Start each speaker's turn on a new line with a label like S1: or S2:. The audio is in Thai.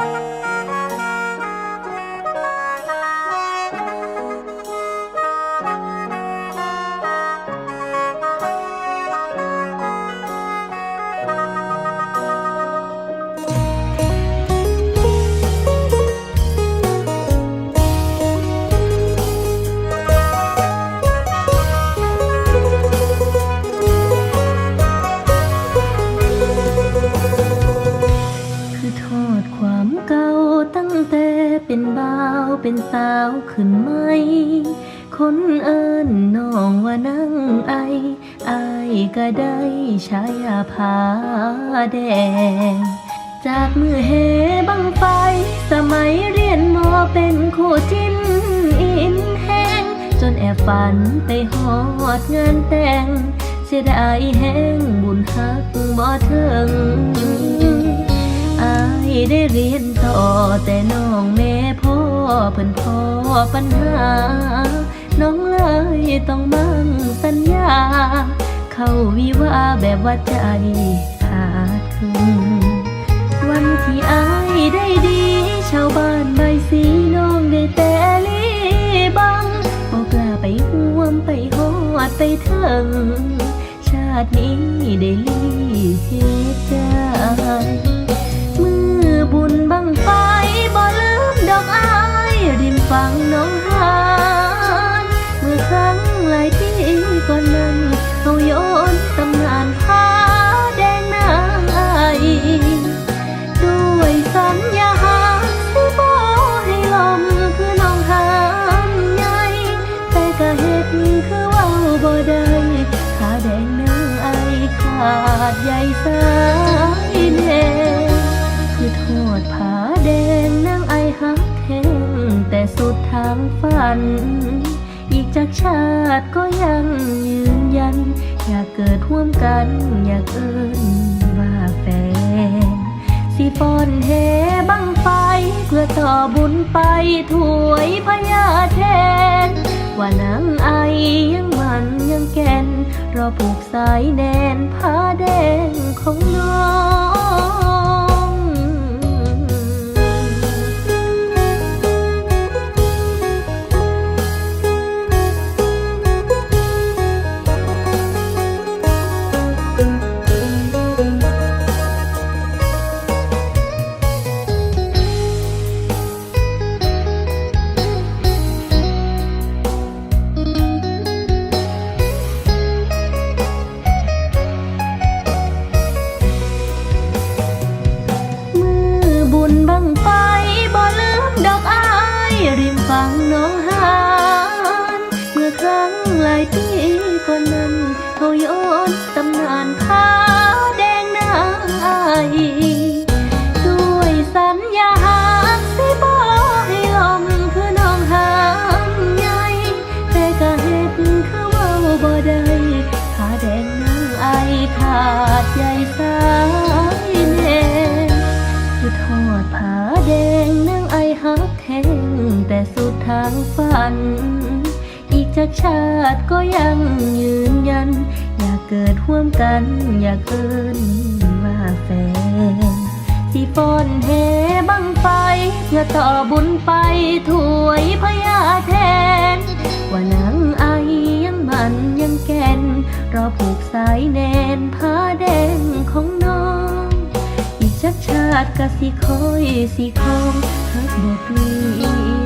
S1: คื เป็นบ่าวเป็นสาวขึ้นไหม คนเอิญน้องว่านั่งไอไอายก็ได้ช้ยาผาแดง จากมือเฮบังไฟ สมัยเรียนมอเป็นคู่จิ้นอินแห้ง จนแอบฝันไปหอดงานแต่งเสียดายแห้งบุญฮักบ่ถึงอายได้เรียนต่อแต่น้องแม่พ เพิ่นพ่อปัญหา น้องเลยต้องมั่งสัญญา เข้าวิวาแบบว่าใจขาดครึ่งวันที่อายได้ดี ชาวบ้านใบสีน้องได้แต่ลีบังบอกกล้าไปห่วมไปหอดไปเถิงชาตินี้ได้ลีเหตุใจ ฝั่งน้องหานเมื่อครั้งหลายที่ก่อนนั้นเขาโยนตำนานผ้าแดงนางไอด้วยสัญญาสิบ่ให้ลมคือน้องหานใหญ่แต่ก็เฮ็ดคือเว้าบ่ได้ขาแดงนางไอขาดใหญ่สา ฝัน อีกจากชาติก็ยังยืนยัน อยากเกิดร่วมกัน อยากเอิ้นว่าแฟน สิฟอนเฮบังไฟ เพื่อต่อบุญไปถวยพญาแทน ว่านางไอยังมันยังแก่น รอผูกสายแนนผ้าแดงของน้องาดใหญ่สายแน่คือทอดผาแดงนางไอฮักแห้งแต่สุดทางฝัน อีกจากชาติก็ยังยืนยัน อยากเกิดร่วมกัน อยากเอิ้นว่าแฟนสิฟอนเฮบังไฟเพื่อต่อบุญไปถวยพญาแทนว่านางไอยังมั นยังแก่น รอผูกสายแนนผ้าแดงของน้อง อีกชักชาติกะสิคอยสิคองฮักบ่เปลี่